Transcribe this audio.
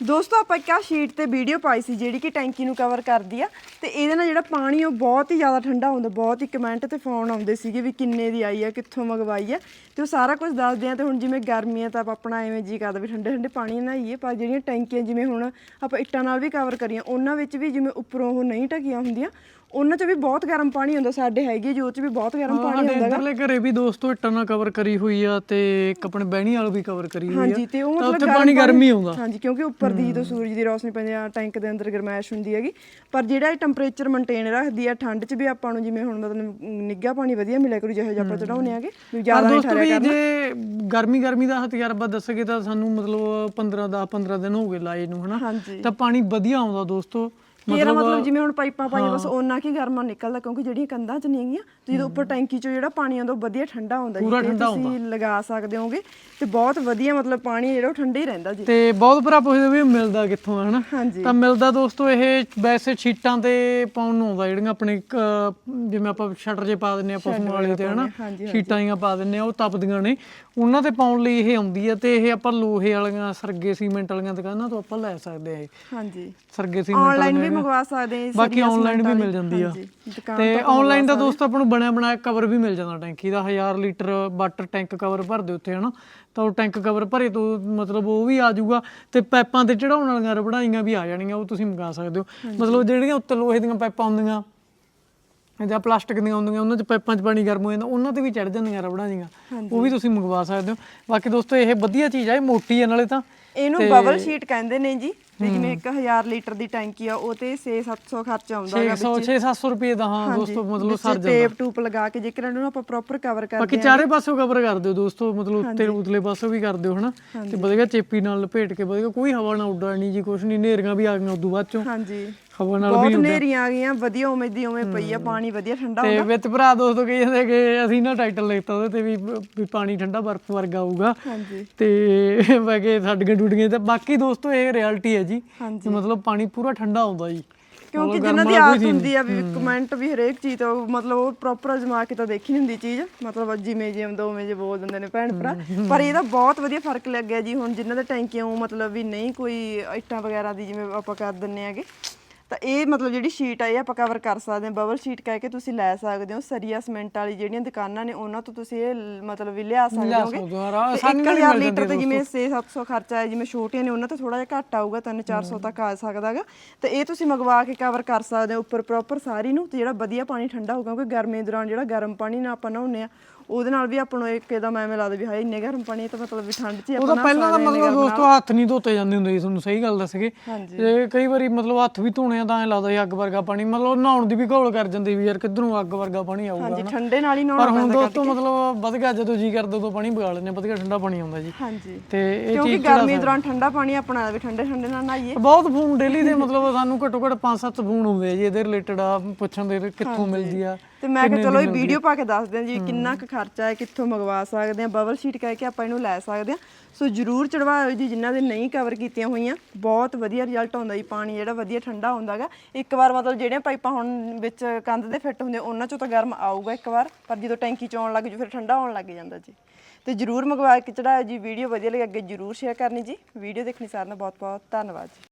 ਦੋਸਤੋ, ਆਪਾਂ ਇੱਕ ਆਹ ਸ਼ੀਟ ਤੇ ਵੀਡੀਓ ਪਾਈ ਸੀ ਜਿਹੜੀ ਕਿ ਟੈਂਕੀ ਨੂੰ ਕਵਰ ਕਰਦੀ ਆ ਤੇ ਇਹਦੇ ਨਾਲ ਜਿਹੜਾ ਪਾਣੀ ਉਹ ਬਹੁਤ ਹੀ ਜ਼ਿਆਦਾ ਠੰਡਾ ਹੁੰਦਾ, ਬਹੁਤ ਹੀ ਕਮੈਂਟ ਤੇ ਫੋਨ ਆਉਂਦੇ ਸੀਗੇ ਵੀ ਕਿੰਨੇ ਦੀ ਆਈ ਆ, ਕਿੱਥੋਂ ਮੰਗਵਾਈ ਆ ਤੇ ਉਹ ਸਾਰਾ ਕੁਝ ਦੱਸਦੇ ਆ ਤੇ ਹੁਣ ਜਿਵੇਂ ਗਰਮੀਆਂ ਤਾਂ ਆਪਾਂ ਆਪਣਾ ਐਵੇਂ ਜੀ ਕਰਦਾ ਵੀ ਠੰਡੇ ਠੰਡੇ ਪਾਣੀ ਨਹਾਈਏ, ਪਰ ਜਿਹੜੀਆਂ ਟੈਂਕੀਆਂ ਜਿਵੇਂ ਹੁਣ ਆਪਾਂ ਇੱਟਾਂ ਨਾਲ ਵੀ ਕਵਰ ਕਰੀਆਂ, ਉਹਨਾਂ ਵਿੱਚ ਵੀ ਜਿਵੇਂ ਉੱਪਰੋਂ ਉਹ ਨਹੀਂ ਢਕੀਆਂ ਹੁੰਦੀਆਂ ਉਹਨਾਂ 'ਚ ਵੀ ਬਹੁਤ ਗਰਮ ਪਾਣੀ ਹੁੰਦਾ ਸਾਡੇ ਹੈਗੀ ਜੋ 'ਚ ਵੀ ਬਹੁਤ ਗਰਮ ਪਾਣੀ ਹੁੰਦਾ ਗਾ। ਇੱਧਰਲੇ ਘਰੇ ਵੀ ਦੋਸਤੋ ਇੱਟਾਂ ਨਾਲ ਕਵਰ ਕਰੀ ਹੋਈ ਆ ਤੇ ਇੱਕ ਆਪਣੇ ਬਹਿਣੀ ਵਾਲ ਵੀ ਕਵਰ ਕਰੀ ਹੋਈ ਆ। ਹਾਂਜੀ ਤੇ ਉਹ ਮਤਲਬ ਉੱਥੇ ਪਾਣੀ ਗਰਮ ਹੀ ਆਉਂਦਾ। ਹਾਂਜੀ ਕਿਉਂਕਿ ਉੱਪਰ ਦੀ ਜਦੋਂ ਸੂਰਜ ਦੀ ਰੋਸ਼ਨੀ ਪੈਂਦੀ ਆ ਟੈਂਕ ਦੇ ਅੰਦਰ ਗਰਮੈਸ਼ ਹੁੰਦੀ ਹੈਗੀ। ਪਰ ਜਿਹੜਾ ਇਹ ਟੈਂਪਰੇਚਰ ਮੇਨਟੇਨ ਰੱਖਦੀ ਆ ਠੰਡ 'ਚ ਵੀ ਆਪਾਂ ਨੂੰ ਜਿਵੇਂ ਹੁਣ ਮਤਲਬ ਨਿੱਘਾ ਪਾਣੀ ਵਧੀਆ ਮਿਲਿਆ ਕਰੂ ਜਿਹੋ ਜਿਹਾ ਆਪਾਂ ਚੜਾਉਨੇ ਆਗੇ ਵੀ ਜ਼ਿਆਦਾ ਨਹੀਂ ਠਰਿਆ ਵੀ ਜੇ ਗਰਮੀ ਗਰਮੀ ਦਾ ਤਜਰਬਾ ਦੱਸਗੇ ਤਾਂ ਸਾਨੂੰ ਮਤਲਬ 15 10 15 ਦਿਨ ਹੋ ਗਏ ਲਾਏ ਨੂੰ ਹਨਾ? ਤਾਂ ਪਾਣੀ ਵਧੀਆ ਆਉਂਦਾ ਦੋਸਤੋ। ਇਹਦਾ ਮਤਲਬ ਜਿਵੇਂ ਹੁਣ ਪਾਈਪਾਂ ਪਾਈਆਂ ਬਸ ਉਹਨਾਂ ਕੀ ਗਰਮਾ ਨਿਕਲਦਾ ਕਿਉਂਕਿ ਜਿਹੜੀਆਂ ਕੰਧਾਂ 'ਚ ਨਹੀਂ ਹੈਗੀਆਂ ਤੇ ਜਦੋਂ ਉੱਪਰ ਟੈਂਕੀ 'ਚੋਂ ਜਿਹੜਾ ਪਾਣੀ ਆਉਂਦਾ ਵਧੀਆ ਠੰਡਾ ਹੁੰਦਾ ਜੀ ਪੂਰਾ ਤੁਸੀਂ ਲਗਾ ਸਕਦੇ ਹੋਗੇ ਤੇ ਬਹੁਤ ਵਧੀਆ ਮਤਲਬ ਪਾਣੀ ਜਿਹੜਾ ਉਹ ਠੰਡਾ ਹੀ ਰਹਿੰਦਾ ਜੀ। ਤੇ ਬਹੁਤ ਭਰਾ ਪੁੱਛਦੇ ਵੀ ਮਿਲਦਾ ਕਿੱਥੋਂ ਆ ਹਨਾ? ਤਾਂ ਮਿਲਦਾ ਦੋਸਤੋ ਇਹ ਵੈਸੇ ਸ਼ੀਟਾਂ ਤੇ ਪਾਉਣ ਨੂੰ ਆਉਂਦਾ ਜਿਹੜੀਆਂ ਆਪਣੇ ਜਿਵੇਂ ਆਪਾਂ ਸ਼ਟਰ ਜੇ ਪਾ ਦਿੰਨੇ ਆ ਪਸ਼ੂ ਵਾਲੇ ਤੇ ਹਨਾ? ਸ਼ੀਟਾਂ ਜੀਆਂ ਪਾ ਦਿੰਨੇ ਆ ਉਹ ਤਪਦੀਆਂ ਨੇ। ਉਹਨਾਂ ਤੇ ਪਾਉਣ ਲਈ ਇਹ ਆਉਂਦੀ ਆ ਤੇ ਇਹ ਆਪਾਂ ਲੋਹੇ ਵਾਲੀਆਂ ਸਰਗੇ ਸੀਮੈਂਟ ਵਾਲੀਆਂ ਦੁਕਾਨਾਂ ਤੋਂ ਆਪਾਂ ਲੈ ਸਕਦੇ ਆ ਇਹ। ਹਾਂਜੀ। ਸਰਗੇ ਸੀਮੈਂਟ ਆਨਲਾਈਨ ਵੀ ਮੰਗਵਾ ਸਕਦੇ ਆ ਬਾਕੀ ਆਨਲਾਈਨ ਵੀ ਮਿਲ ਜਾਂਦੀ ਆ। ਤੇ ਆਨਲਾਈਨ ਦਾ ਦੋਸਤ ਆਪਾਂ ਨੂੰ ਬਣਿਆ ਬਣਾਇਆ ਕਵਰ ਵੀ ਮਿਲ ਜਾਂਦਾ ਟੈਂਕੀ ਦਾ 1000 ਲੀਟਰ ਵਾਟਰ ਟੈਂਕ ਕਵਰ ਭਰਦੇ ਉੱਤੇ ਹਨਾ? ਤਾਂ ਉਹ ਟੈਂਕ ਕਵਰ ਭਰੇ ਤੋਂ ਮਤਲਬ ਉਹ ਵੀ ਆ ਜਾਊਗਾ ਤੇ ਪਾਈਪਾਂ ਤੇ ਚੜਾਉਣ ਵਾਲੀਆਂ ਰਬੜਾਈਆਂ ਵੀ ਆ ਜਾਣੀਆਂ ਉਹ ਤੁਸੀਂ ਮੰਗਾ ਸਕਦੇ ਹੋ। ਮਤਲਬ ਜਿਹੜੀਆਂ ਉੱਤੇ ਲੋਹੇ ਦੀਆਂ ਪਾਈਪਾਂ ਹੁੰਦੀਆਂ ਜਾਂ ਪਲਾਸਟਿਕ ਦੀਆਂ ਹੁੰਦੀਆਂ ਉਹਨਾਂ 'ਚ ਪਾਈਪਾਂ 'ਚ ਪਾਣੀ ਗਰਮ ਹੋ ਜਾਂਦਾ ਉਹਨਾਂ ਤੇ ਵੀ ਚੜ ਜਾਂਦੀਆਂ ਰਬੜਾਂ ਜੀਆਂ ਉਹ ਵੀ ਤੁਸੀਂ ਮੰਗਵਾ ਸਕਦੇ ਹੋ। ਬਾਕੀ ਦੋਸਤੋ ਇਹ ਵਧੀਆ ਚੀਜ਼ ਆ ਇਹ ਮੋਟੀ ਆ ਨਾਲੇ ਤਾਂ। ਇਹਨੂੰ ਬਬਲ ਸ਼ੀਟ ਕਹਿੰਦੇ ਨੇ ਜੀ ਤੇ ਜਿਵੇਂ 1000 ਲੀਟਰ ਦੀ ਟੈਂਕੀ ਆ ਉਹ ਤੇ 6-700 ਖਰਚ ਆਉਂਦਾ ਹੈਗਾ 600 600 ਰੁਪਏ ਦਾ ਹਾਂ ਦੋਸਤੋ ਮਤਲਬ ਵਿੱਚ ਸਰ ਜਾਂਦਾ। ਟੇਪ ਟੂਪ ਲਗਾ ਕੇ ਜੇਕਰ ਇਹਨੂੰ ਆਪਾਂ ਪ੍ਰੋਪਰ ਕਵਰ ਕਰਦੇ ਬਾਕੀ ਚਾਰੇ ਪਾਸੋਂ ਕਵਰ ਕਰ ਦਿਓ ਦੋਸਤੋ ਮਤਲਬ ਉੱਤੇ ਉਤਲੇ ਪਾਸੋਂ ਵੀ ਕਰ ਦਿਓ ਹਨਾ? ਤੇ ਵਧੀਆ ਚੇਪੀ ਨਾਲ ਲਪੇਟ ਕੇ ਵਧੀਆ ਕੋਈ ਹਵਾ ਨਾ ਉੱਡਣੀ ਜੀ ਕੁਛ ਨਹੀਂ ਨੇਰੀਆਂ ਵੀ ਆ ਗਈਆਂ ਉਦੋਂ ਬਾਅਦ ਚੋਂ। ਹਾਂਜੀ। ਹਵਾ ਨਾਲ ਬਹੁਤ ਨੇਰੀਆਂ ਆ ਗਈਆਂ ਵਧੀਆ ਉਵੇਂ ਦੀ ਉਵੇਂ ਪਈ ਆ ਪਾਣੀ ਵਧੀਆ ਠੰਡਾ ਤੇ ਵਿੱਚ ਭਰਾ ਦੋਸਤੋ ਕਹੀ ਜਾਂਦੇ ਕਿ ਅਸੀਂ ਨਾ ਟਾਈਟਲ ਲਿਖਤਾ ਉਹਦੇ ਤੇ ਵੀ ਵੀ ਪਾਣੀ ਠੰਡਾ ਬਰਫ਼ ਵਰਗਾ ਆਊਗਾ ਹਾਂਜੀ। ਤੇ ਮੈਂ ਕਿ ਸਾਡੀਆਂ ਡੂਡੀਆਂ ਤੇ ਬਾਕੀ ਦੋਸਤੋ ਇਹ ਰਿਐਲਿਟੀ ਹੈ ਜੀ ਹਾਂਜੀ। ਮਤਲਬ ਪਾਣੀ ਪੂਰਾ ਠੰਡਾ ਆਉਂਦਾ ਜੀ। ਕਿਉਂਕਿ ਜਿਨ੍ਹਾਂ ਦੀ ਆਦਤ ਹੁੰਦੀ ਆ ਵੀ ਕਮੈਂਟ ਵੀ ਹਰੇਕ ਚੀਜ਼ ਤੋਂ ਮਤਲਬ ਉਹ ਪ੍ਰੋਪਰ ਅਜਮਾ ਕੇ ਤਾਂ ਦੇਖੀ ਨਹੀਂ ਹੁੰਦੀ ਚੀਜ਼। ਮਤਲਬ ਜਿਵੇਂ ਜਿਵੇਂ ਦੋਵੇਂ ਜੇ ਬੋਲ ਦਿੰਦੇ ਨੇ ਭੈਣ ਭਰਾ। ਪਰ ਇਹਦਾ ਬਹੁਤ ਵਧੀਆ ਫ਼ਰਕ ਲੱਗਿਆ ਜੀ ਹੁਣ ਜਿਨ੍ਹਾਂ ਦੇ ਟੈਂਕੀਆਂ ਉਹ ਮਤਲਬ ਵੀ ਨਹੀਂ ਕੋਈ ਇੱਟਾਂ ਵਗੈਰਾ ਦੀ ਜਿਵੇਂ ਆਪਾਂ ਕਰ ਦਿੰਨੇ ਆਗੇ ਤਾਂ ਇਹ ਮਤਲਬ ਜਿਹੜੀ ਸ਼ੀਟ ਆ ਇਹ ਆਪਾਂ ਕਵਰ ਕਰ ਸਕਦੇ ਹਾਂ। ਬਬਲ ਸ਼ੀਟ ਕਹਿ ਕੇ ਤੁਸੀਂ ਲੈ ਸਕਦੇ ਹੋ। ਸਰੀਆ ਸੀਮੈਂਟ ਵਾਲੀ ਜਿਹੜੀਆਂ ਦੁਕਾਨਾਂ ਨੇ ਉਹਨਾਂ ਤੋਂ ਤੁਸੀਂ ਇਹ ਮਤਲਬ ਵੀ ਲਿਆ ਸਕਦੇ ਹੋਗੇ। ਸਕਦੇ ਹੋ, ਆਰਾ- ਤੇ ਆਸਾਨੀ ਨਾਲ ਹੀ 1000 ਮਿਲ ਲੀਟਰ ਤੇ ਜਿਵੇਂ 6-700 ਖਰਚਾ ਹੈ ਜਿਵੇਂ ਛੋਟੀਆਂ ਨੇ ਉਹਨਾਂ ਤੇ ਥੋੜਾ ਜਿਹਾ ਘੱਟ ਆਊਗਾ 3-400 ਤੱਕ ਆ ਸਕਦਾਗਾ। ਤੇ ਇਹ ਤੁਸੀਂ ਮੰਗਵਾ ਕੇ ਕਵਰ ਕਰ ਸਕਦੇ ਹੋ ਉੱਪਰ ਪ੍ਰੋਪਰ ਸਾਰੀ ਨੂੰ ਤੇ ਜਿਹੜਾ ਵਧੀਆ ਪਾਣੀ ਠੰਡਾ ਹੋਊਗਾ ਕਿਉਂਕਿ ਗਰਮੀ ਦੌਰਾਨ ਜਿਹੜਾ ਗਰਮ ਪਾਣੀ ਨਾਲ ਆਪਾਂ ਨਹਾਉਂਦੇ ਆ ਉਹਦੇ ਨਾਲ ਵੀ ਆਪਾਂ ਨੂੰ ਇੱਕ ਇਹਦਾ ਮੈਂ ਐਵੇਂ ਲੱਗਦਾ ਵੀ ਹਾਏ ਇੰਨੇ ਗਰਮ ਪਾਣੀ ਇਹ ਤਾਂ ਮਤਲਬ ਵੀ ਠੰਡ 'ਚ ਹੀ ਉਹ ਆਪਾਂ ਤਾਂ ਨਹਾ ਪਹਿਲਾਂ ਇੰਨੇ ਮਤਲਬ ਦੋਸਤੋ ਹੱਥ ਨਹੀਂ ਧੋਤੇ ਜਾਂਦੇ ਹੁੰਦੇ ਸੀ ਤੁਹਾਨੂੰ ਸਹੀ ਗੱਲ ਦੱਸਗੇ। ਤੇ ਕਈ ਵਾਰੀ ਮਤਲਬ ਹੱਥ ਵੀ ਧੋਣੇ ਆ ਤਾਂ ਐ ਲੱਗਦਾ ਸੀ ਅੱਗ ਵਰਗਾ ਪਾਣੀ ਮਤਲਬ ਨਹਾਉਣ ਦੀ ਵੀ ਘੋਲ ਕਰ ਜਾਂਦੀ ਵੀ ਯਾਰ ਕਿੱਧਰੋਂ ਅੱਗ ਵਰਗਾ ਪਾਣੀ ਆਊਗਾ ਹਾਂਜੀ। ਠੰਡੇ ਨਾਲ ਹੀ ਪਰ ਨਹਾਉਣਾ ਹੁਣ ਪੈਂਦਾ ਦੋਸਤੋ ਮਤਲਬ ਵਧ ਗਿਆ ਜਦੋਂ ਜੀ ਕਰਦਾ ਉਦੋਂ ਪਾਣੀ ਬਗਾ ਲੈਂਦੇ ਵਧੀਆ ਠੰਡਾ ਪਾਣੀ ਆਉਂਦਾ ਜੀ। ਹਾਂਜੀ। ਤੇ ਇਹ ਕਿਉਂਕਿ ਚੀਜ਼ ਗਰਮੀ ਦੌਰਾਨ ਠੰਡਾ ਪਾਣੀ ਆਪਣਾ ਵੀ ਠੰਡੇ ਠੰਡੇ ਨਾਲ ਨਹਾਈਏ। ਬਹੁਤ ਫੋਨ ਡੇਲੀ ਦੇ ਮਤਲਬ ਸਾਨੂੰ ਘੱਟੋ ਘੱਟ 5-7 ਫੋਨ ਹੁੰਦੇ ਆ ਜੀ ਇਹਦੇ ਰਿਲੇਟਡ ਆ ਪੁੱਛਣ ਦੇ ਕਿੱਥੋਂ ਮਿਲਦੀ ਆ ਤੇ ਮੈਂ ਕਿਹਾ ਚਲੋ ਇਹ ਵੀਡੀਓ ਪਾ ਕੇ ਦੱਸਦੇ ਹਾਂ ਜੀ ਕਿੰਨਾ ਕੁ ਖਰਚਾ ਹੈ, ਕਿੱਥੋਂ ਮੰਗਵਾ ਸਕਦੇ ਆ ਬਬਲ ਸ਼ੀਟ ਕਹਿ ਕੇ ਆਪਾਂ ਇਹਨੂੰ ਲੈ ਸਕਦੇ ਆ ਸੋ ਜਰੂਰ ਚੜਵਾਇਓ ਜੀ, ਜਿਨ੍ਹਾਂ ਦੇ ਨਹੀਂ ਕਵਰ ਕੀਤੀਆਂ ਹੋਈਆਂ। ਬਹੁਤ ਵਧੀਆ ਰਿਜ਼ਲਟ ਆਉਂਦਾ ਜੀ ਪਾਣੀ, ਜਿਹੜਾ ਵਧੀਆ ਠੰਡਾ ਹੁੰਦਾਗਾ ਇੱਕ ਵਾਰ ਮਤਲਬ ਜਿਹੜੀਆਂ ਪਾਈਪਾਂ ਹੁਣ ਵਿੱਚ ਕੰਧ ਦੇ ਫਿੱਟ ਹੁੰਦੇ, ਉਹਨਾਂ ਚੋਂ ਤਾਂ ਗਰਮ ਆਊਗਾ ਇੱਕ ਵਾਰ। ਪਰ ਜਦੋਂ ਟੈਂਕੀ ਚ ਆਉਣ ਲੱਗ ਜੂ ਫਿਰ ਠੰਡਾ ਹੋਣ ਲੱਗ ਜਾਂਦਾ ਜੀ। ਤੇ ਜਰੂਰ ਮੰਗਵਾ ਕੇ ਚੜਾਇਓ ਜੀ ਵੀਡੀਓ ਵਧੀਆ ਲੱਗੇ, ਅੱਗੇ ਜਰੂਰ ਸ਼ੇਅਰ ਕਰਨੀ ਜੀ। ਵੀਡੀਓ ਦੇਖਣੀ ਸਾਰਿਆਂ ਦਾ ਬਹੁਤ ਬਹੁਤ ਧੰਨਵਾਦ ਜੀ।